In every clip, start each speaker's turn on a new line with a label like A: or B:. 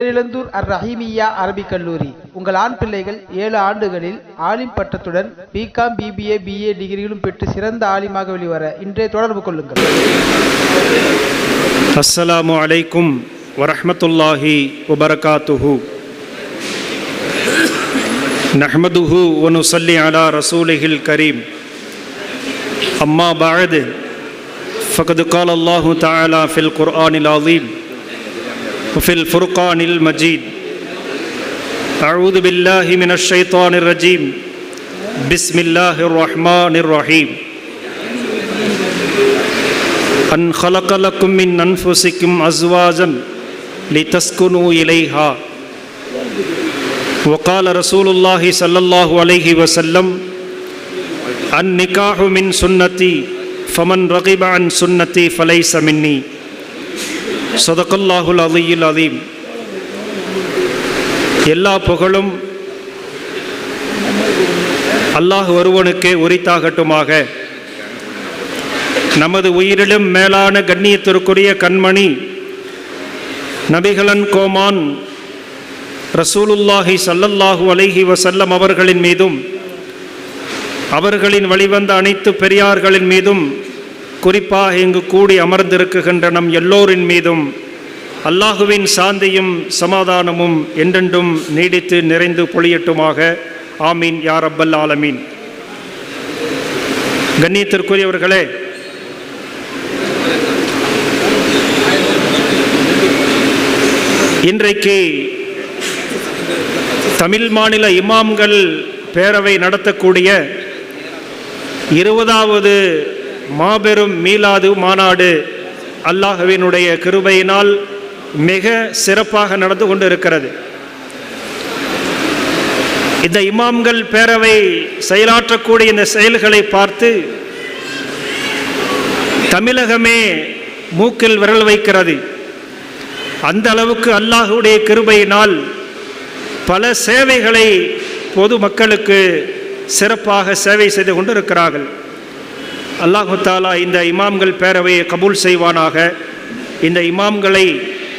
A: பேரிழந்தூர் அர் ரஹீமியா அரபிக் கல்லூரி உங்கள் ஆண் பிள்ளைகள் ஏழு ஆண்டுகளில் ஆலிம் பட்டத்துடன் பிகாம் பிபிஏ பிஏ டிகிரிகளும் பெற்று சிறந்த ஆலிமாக வெளிவர இன்றே தொடர்பு கொள்ளுங்கள்
B: السلام عليكم ورحمة الله وبركاته نحمده ونصلي على رسوله الكريم أما بعد فقد قال الله تعالى في القرآن العظيم وفي الفرقان المجيد. أعوذ بالله من الشيطان الرجيم. بسم الله الرحمن الرحيم. أن خلق لكم من أنفسكم أزواجا لتسكنوا إليها. وقال رسول الله صلى الله عليه وسلم النكاح من سنتي فمن رغب عن سنتي فليس مني. சதகல்லாஹுல் அலியில் அதீம் எல்லா புகழும் அல்லாஹ் ஒருவனுக்கே உரித்தாகட்டுமாக. நமது உயிரிலும் மேலான கண்ணியத்திற்குரிய கண்மணி நபிகலன் கோமான் ரசூலுல்லாஹி சல்லல்லாஹு அலைஹி வசல்லம் அவர்களின் மீதும் அவர்களின் வழிவந்த அனைத்து பெரியார்களின் மீதும் குறிப்பாக இங்கு கூடி அமர்ந்திருக்குகின்ற நம் எல்லோரின் மீதும் அல்லாஹுவின் சாந்தியும் சமாதானமும் என்றென்றும் நீடித்து நிறைந்து பொழியட்டுமாக. ஆமீன் யார் அப்பல் ஆலமீன். கண்ணியத்திற்குரியவர்களே இன்றைக்கு தமிழ் மாநில இமாம்கள் பேரவை நடத்தக்கூடிய இருபதாவது மாபெரும் மீலாது மாநாடு அல்லாஹுவினுடைய கிருபையினால் மிக சிறப்பாக நடந்து கொண்டு இருக்கிறது இந்த இமாம்கள் பேரவை செயலாற்றக்கூடிய இந்த செயல்களை பார்த்து தமிழகமே மூக்கில் விரல் வைக்கிறது. அந்த அளவுக்கு அல்லாஹுடைய கிருபையினால் பல சேவைகளை பொது மக்களுக்கு சிறப்பாக சேவை செய்து கொண்டிருக்கிறார்கள். அல்லாஹு தாலா இந்த இமாம்கள் பேரவையை கபூல் செய்வானாக. இந்த இமாம்களை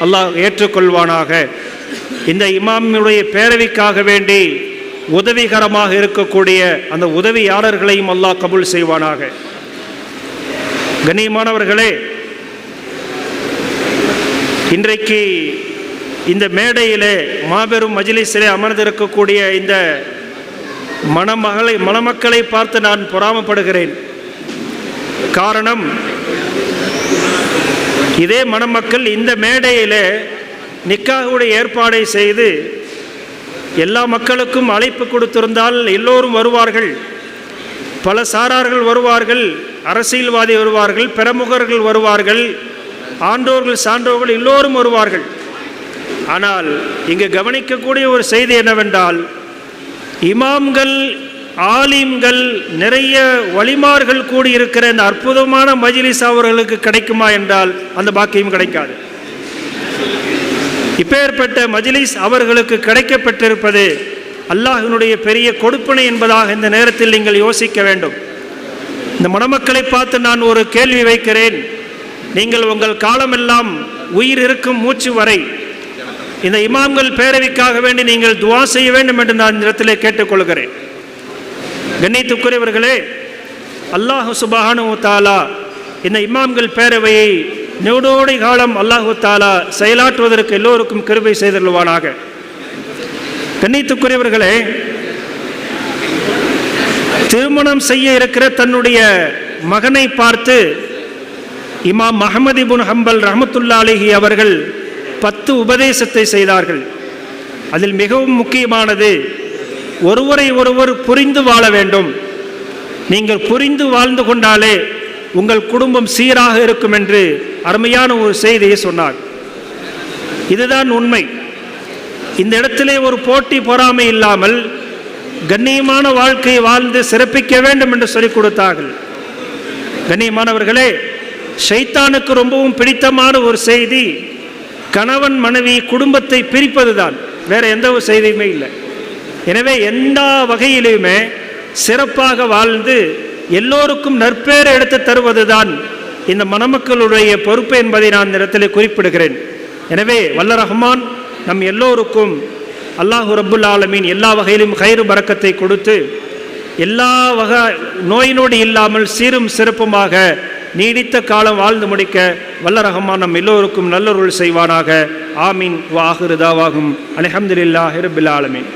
B: அல்லாஹ் ஏற்றுக்கொள்வானாக. இந்த இமாமுடைய பேரவைக்காக வேண்டி உதவிகரமாக இருக்கக்கூடிய அந்த உதவியாளர்களையும் அல்லாஹ் கபூல் செய்வானாக. கண்ணியமானவர்களே இன்றைக்கு இந்த மேடையிலே மாபெரும் மஜிலிஸிலே அமர்ந்திருக்கக்கூடிய இந்த மணமகளை மணமக்களை பார்த்து நான் பொறாமப்படுகிறேன். காரணம் இதே மணமக்கள் இந்த மேடையிலே நிக்காகுடைய ஏற்பாடை செய்து எல்லா மக்களுக்கும் அழைப்பு கொடுத்திருந்தால் எல்லோரும் வருவார்கள். பல சாரார்கள் வருவார்கள் அரசியல்வாதி வருவார்கள் பிரமுகர்கள் வருவார்கள் ஆண்டோர்கள் சான்றோர்கள் எல்லோரும் வருவார்கள். ஆனால் இங்கு கவனிக்கக்கூடிய ஒரு செய்தி என்னவென்றால் இமாம்கள் ஆலிம்கள் நிறைய வழிமார்கள் கூடியிருக்கிற இந்த அற்புதமான மஜிலிஸ் அவர்களுக்கு கிடைக்குமா என்றால் அந்த பாக்கியம் கிடைக்காது. இப்பேற்பட்ட மஜிலிஸ் அவர்களுக்கு கிடைக்கப்பட்டிருப்பது அல்லாஹினுடைய பெரிய கொடுப்பனை என்பதாக இந்த நேரத்தில் நீங்கள் யோசிக்க வேண்டும். இந்த மணமக்களை பார்த்து நான் ஒரு கேள்வி வைக்கிறேன். நீங்கள் உங்கள் காலமெல்லாம் உயிர் இருக்கும் மூச்சு வரை இந்த இமாம்கள் பேரவைக்காக வேண்டி நீங்கள் துவா செய்ய வேண்டும் என்று நான் இந்த இடத்திலே கேட்டுக்கொள்கிறேன். கண்ணியத்துக்குரியவர்களே அல்லாஹு சுபஹானு தாலா இந்த இமாம்கள் பேரவையை நெடோடை காலம் அல்லாஹு தாலா செயலாற்றுவதற்கு எல்லோருக்கும் கிருபை செய்தருள்வானாக. கண்ணியத்துக்குரியவர்களே திருமணம் செய்ய இருக்கிற தன்னுடைய மகனை பார்த்து இமாம் மஹமது இபுன் ஹம்பல் ரஹமத்துல்லா அலிஹி அவர்கள் பத்து உபதேசத்தை செய்தார்கள். அதில் மிகவும் முக்கியமானது ஒருவரை ஒருவர் புரிந்து வாழ வேண்டும். நீங்கள் புரிந்து வாழ்ந்து கொண்டாலே உங்கள் குடும்பம் சீராக இருக்கும் என்று அருமையான ஒரு செய்தியை சொன்னார். இதுதான் உண்மை. இந்த இடத்திலே ஒரு போட்டி பொறாமை இல்லாமல் கண்ணியமான வாழ்க்கையை வாழ்ந்து சிறப்பிக்க வேண்டும் என்று சொல்லிக் கொடுத்தார்கள். கண்ணியமானவர்களே ஷைத்தானுக்கு ரொம்பவும் பிடித்தமான ஒரு செய்தி கணவன் மனைவி குடும்பத்தை பிரிப்பதுதான். வேற எந்த ஒரு செய்தியுமே இல்லை. எனவே எந்த வகையிலுமே சிறப்பாக வாழ்ந்து எல்லோருக்கும் நற்பேர் எடுத்து தருவதுதான் இந்த மணமக்களுடைய பொறுப்பு என்பதை நான் இந்த குறிப்பிடுகிறேன். எனவே வல்ல ரஹ்மான் நம் எல்லோருக்கும் அல்லாஹு ரபுல் ஆலமீன் எல்லா வகையிலும் கயிறு பறக்கத்தை கொடுத்து எல்லா வகை நோய் நொடி இல்லாமல் சீரும் சிறப்புமாக நீடித்த காலம் வாழ்ந்து முடிக்க வல்ல ரஹ்மான் நம் எல்லோருக்கும் நல்லொருள் செய்வானாக. ஆமீன். வாஹிருதாவாகும் அலஹம்துல்லா ரப்பில் ஆலமீன்.